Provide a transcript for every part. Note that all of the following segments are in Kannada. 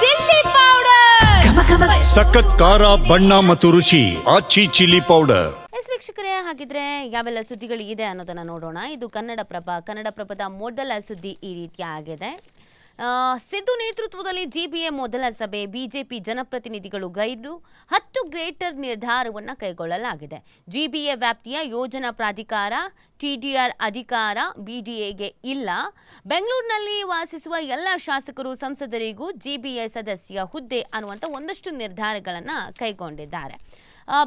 Chilli powder. ಸಖತ್ ಖಾರ ಬಣ್ಣ ಮತ್ತು ರುಚಿ ಆಚಿ ಚಿಲ್ಲಿ ಪೌಡರ್. ಎಸ್ ವೀಕ್ಷಕರೇ ಹಾಗಿದ್ರೆ ಯಾವೆಲ್ಲ ಸುದ್ದಿಗಳು ಇದೆ ಅನ್ನೋದನ್ನ ನೋಡೋಣ. ಇದು ಕನ್ನಡ ಪ್ರಭ ಕನ್ನಡ ಪ್ರಭದ ಮೊದಲ ಸುದ್ದಿ ಈ ರೀತಿ ಆಗಿದೆ. ಸಿದ್ದು ನೇತೃತ್ವದಲ್ಲಿ ಜಿಬಿಎ ಮೊದಲ ಸಭೆ ಬಿಜೆಪಿ ಜನಪ್ರತಿನಿಧಿಗಳು ಗೈರು ಹತ್ತು ಗ್ರೇಟರ್ ನಿರ್ಧಾರವನ್ನು ಕೈಗೊಳ್ಳಲಾಗಿದೆ. ಜಿಬಿಎ ವ್ಯಾಪ್ತಿಯ ಯೋಜನಾ ಪ್ರಾಧಿಕಾರ ಟಿಡಿಆರ್ ಅಧಿಕಾರ ಬಿಡಿಎಗೆ ಇಲ್ಲ. ಬೆಂಗಳೂರಿನಲ್ಲಿ ವಾಸಿಸುವ ಎಲ್ಲ ಶಾಸಕರು ಸಂಸದರಿಗೂ ಜಿಬಿಐ ಸದಸ್ಯ ಹುದ್ದೆ ಅನ್ನುವಂಥ ಒಂದಷ್ಟು ನಿರ್ಧಾರಗಳನ್ನು ಕೈಗೊಂಡಿದ್ದಾರೆ.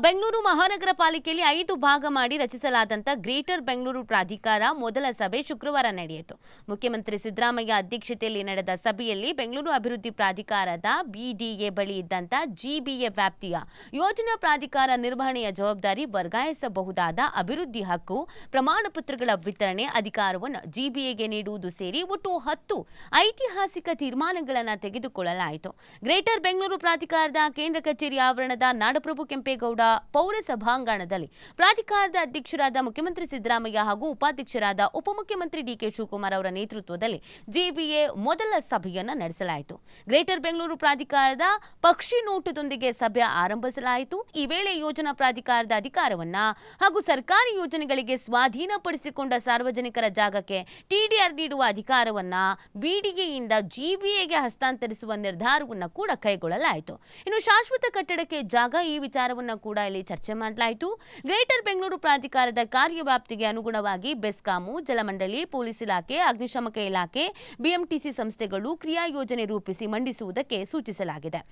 ಬೆಂಗಳೂರು ಮಹಾನಗರ ಪಾಲಿಕೆಯಲ್ಲಿ ಐದು ಭಾಗ ಮಾಡಿ ರಚಿಸಲಾದಂಥ ಗ್ರೇಟರ್ ಬೆಂಗಳೂರು ಪ್ರಾಧಿಕಾರ ಮೊದಲ ಸಭೆ ಶುಕ್ರವಾರ ನಡೆಯಿತು. ಮುಖ್ಯಮಂತ್ರಿ ಸಿದ್ದರಾಮಯ್ಯ ಅಧ್ಯಕ್ಷತೆಯಲ್ಲಿ ನಡೆದ ಸಭೆಯಲ್ಲಿ ಬೆಂಗಳೂರು ಅಭಿವೃದ್ಧಿ ಪ್ರಾಧಿಕಾರದ ಬಿಡಿಎ ಬಳಿ ಇದ್ದಂಥ ಜಿಬಿಎ ವ್ಯಾಪ್ತಿಯ ಯೋಜನಾ ಪ್ರಾಧಿಕಾರ ನಿರ್ವಹಣೆಯ ಜವಾಬ್ದಾರಿ ವರ್ಗಾಯಿಸಬಹುದಾದ ಅಭಿವೃದ್ಧಿ ಹಕ್ಕು ಪ್ರಮಾಣ ಪತ್ರಗಳ ವಿತರಣೆ ಅಧಿಕಾರವನ್ನು ಜಿಬಿಎಗೆ ನೀಡುವುದು ಸೇರಿ ಒಟ್ಟು ಹತ್ತು ಐತಿಹಾಸಿಕ ತೀರ್ಮಾನಗಳನ್ನು ತೆಗೆದುಕೊಳ್ಳಲಾಯಿತು. ಗ್ರೇಟರ್ ಬೆಂಗಳೂರು ಪ್ರಾಧಿಕಾರದ ಕೇಂದ್ರ ಕಚೇರಿ ಆವರಣದ ನಾಡಪ್ರಭು ಕೆಂಪೇಗೌಡ ಪೌರ ಸಭಾಂಗಣದಲ್ಲಿ ಪ್ರಾಧಿಕಾರದ ಅಧ್ಯಕ್ಷರಾದ ಮುಖ್ಯಮಂತ್ರಿ ಸಿದ್ದರಾಮಯ್ಯ ಹಾಗೂ ಉಪಾಧ್ಯಕ್ಷರಾದ ಉಪಮುಖ್ಯಮಂತ್ರಿ ಡಿಕೆ ಶಿವಕುಮಾರ್ ಅವರ ನೇತೃತ್ವದಲ್ಲಿ ಜಿಬಿಎ ಮೊದಲ ಸಭೆಯನ್ನು ನಡೆಸಲಾಯಿತು. ಗ್ರೇಟರ್ ಬೆಂಗಳೂರು ಪ್ರಾಧಿಕಾರದ ಪಕ್ಷಿ ನೋಟದೊಂದಿಗೆ ಸಭೆ ಆರಂಭಿಸಲಾಯಿತು. ಈ ವೇಳೆ ಯೋಜನಾ ಪ್ರಾಧಿಕಾರದ ಅಧಿಕಾರವನ್ನ ಹಾಗೂ ಸರ್ಕಾರಿ ಯೋಜನೆಗಳಿಗೆ ಸ್ವಾಧೀನಪಡಿಸಿಕೊಂಡ ಸಾರ್ವಜನಿಕರ ಜಾಗಕ್ಕೆ ಟಿಡಿಆರ್ ನೀಡುವ ಅಧಿಕಾರವನ್ನ ಬಿಡಿಎಯಿಂದ ಜಿಬಿಎಗೆ ಹಸ್ತಾಂತರಿಸುವ ನಿರ್ಧಾರವನ್ನು ಕೂಡ ಕೈಗೊಳ್ಳಲಾಯಿತು. ಇನ್ನು ಶಾಶ್ವತ ಕಟ್ಟಡಕ್ಕೆ ಜಾಗ ಈ ವಿಚಾರವನ್ನ ಕೂಡ ಇಲ್ಲಿ ಚರ್ಚೆ ಮಾಡಲಾಯಿತು. ಗ್ರೇಟರ್ ಬೆಂಗಳೂರು ಪ್ರಾಧಿಕಾರದ ಕಾರ್ಯವ್ಯಾಪ್ತಿಗೆ ಅನುಗುಣವಾಗಿ ಬೆಸ್ಕಾಮು, ಜಲಮಂಡಳಿ, ಪೊಲೀಸ್ ಇಲಾಖೆ, ಅಗ್ನಿಶಾಮಕ ಇಲಾಖೆ ಬಿಎಂಟಿಸಿ ಸಂಸ್ಥೆಗಳು ಕ್ರಿಯಾ ಯೋಜನೆ ರೂಪಿಸಿ ಮಂಡಿಸುವುದಕ್ಕೆ ಸೂಚಿಸಲಾಗಿದೆ.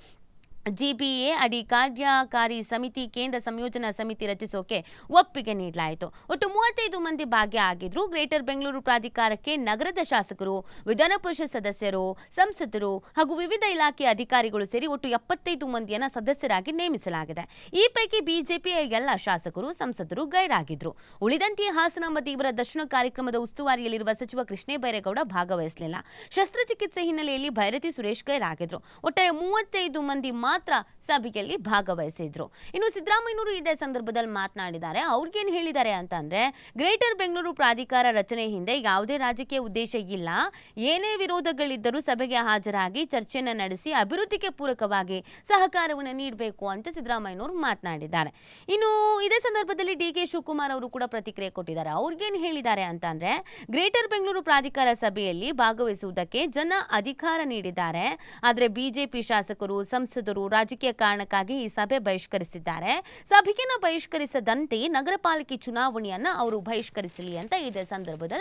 ಜಿಬಿಎ ಅಡಿ ಕಾರ್ಯಕಾರಿ ಸಮಿತಿ, ಕೇಂದ್ರ ಸಂಯೋಜನಾ ಸಮಿತಿ ರಚಿಸೋಕೆ ಒಪ್ಪಿಗೆ ನೀಡಲಾಯಿತು. ಒಟ್ಟು ಮೂವತ್ತೈದು ಮಂದಿ ಭಾಗ್ಯ ಆಗಿದ್ರು. ಗ್ರೇಟರ್ ಬೆಂಗಳೂರು ಪ್ರಾಧಿಕಾರಕ್ಕೆ ನಗರದ ಶಾಸಕರು ವಿಧಾನ ಪರಿಷತ್ ಸದಸ್ಯರು, ಸಂಸದರು ಹಾಗೂ ವಿವಿಧ ಇಲಾಖೆಯ ಅಧಿಕಾರಿಗಳು ಸೇರಿ ಒಟ್ಟು ಎಪ್ಪತ್ತೈದು ಮಂದಿಯನ್ನ ಸದಸ್ಯರಾಗಿ ನೇಮಿಸಲಾಗಿದೆ. ಈ ಪೈಕಿ ಬಿಜೆಪಿಯ ಎಲ್ಲ ಶಾಸಕರು, ಸಂಸದರು ಗೈರಾಗಿದ್ರು. ಉಳಿದಂತೆ ಹಾಸನ ಮತ್ತು ಇವರ ದರ್ಶನ ಕಾರ್ಯಕ್ರಮದ ಉಸ್ತುವಾರಿಯಲ್ಲಿರುವ ಸಚಿವ ಕೃಷ್ಣೇ ಬೈರೇಗೌಡ ಭಾಗವಹಿಸಲಿಲ್ಲ. ಶಸ್ತ್ರಚಿಕಿತ್ಸೆ ಹಿನ್ನೆಲೆಯಲ್ಲಿ ಭೈರತಿ ಸುರೇಶ್ ಗೈರಾಗಿದ್ರು. ಒಟ್ಟಾರೆ ಮೂವತ್ತೈದು ಮಂದಿ ಮಾತ್ರ ಸಭೆಯಲ್ಲಿ ಭಾಗವಹಿಸಿದ್ರು. ಇನ್ನು ಸಿದ್ದರಾಮಯ್ಯನವರು ಇದೇ ಸಂದರ್ಭದಲ್ಲಿ ಮಾತನಾಡಿದ್ದಾರೆ. ಅವ್ರಿಗೇನು ಹೇಳಿದ್ದಾರೆ ಅಂತಂದ್ರೆ, ಗ್ರೇಟರ್ ಬೆಂಗಳೂರು ಪ್ರಾಧಿಕಾರ ರಚನೆ ಹಿಂದೆ ಯಾವುದೇ ರಾಜಕೀಯ ಉದ್ದೇಶ ಇಲ್ಲ. ಏನೇ ವಿರೋಧಗಳಿದ್ದರೂ ಸಭೆಗೆ ಹಾಜರಾಗಿ ಚರ್ಚೆಯನ್ನು ನಡೆಸಿ ಅಭಿವೃದ್ಧಿಗೆ ಪೂರಕವಾಗಿ ಸಹಕಾರವನ್ನು ನೀಡಬೇಕು ಅಂತ ಸಿದ್ದರಾಮಯ್ಯನವರು ಮಾತನಾಡಿದ್ದಾರೆ. ಇನ್ನು ಇದೇ ಸಂದರ್ಭದಲ್ಲಿ ಡಿ ಕೆ ಶಿವಕುಮಾರ್ ಅವರು ಕೂಡ ಪ್ರತಿಕ್ರಿಯೆ ಕೊಟ್ಟಿದ್ದಾರೆ. ಅವ್ರಿಗೇನು ಹೇಳಿದ್ದಾರೆ ಅಂತಂದ್ರೆ, ಗ್ರೇಟರ್ ಬೆಂಗಳೂರು ಪ್ರಾಧಿಕಾರ ಸಭೆಯಲ್ಲಿ ಭಾಗವಹಿಸುವುದಕ್ಕೆ ಜನ ಅಧಿಕಾರ ನೀಡಿದ್ದಾರೆ. ಆದರೆ ಬಿಜೆಪಿ ಶಾಸಕರು, ಸಂಸದರು ರಾಜಕೀಯ ಕಾರಣಕ್ಕಾಗಿ ಈ ಸಭೆ ಬಹಿಷ್ಕರಿಸಿದ್ದಾರೆ. ಸಭೆಯನ್ನು ಬಹಿಷ್ಕರಿಸದಂತೆ ನಗರ ಪಾಲಿಕೆ ಚುನಾವಣೆಯನ್ನ ಅವರು ಬಹಿಷ್ಕರಿಸಲಿ ಅಂತ ಇದೇ ಸಂದರ್ಭದಲ್ಲಿ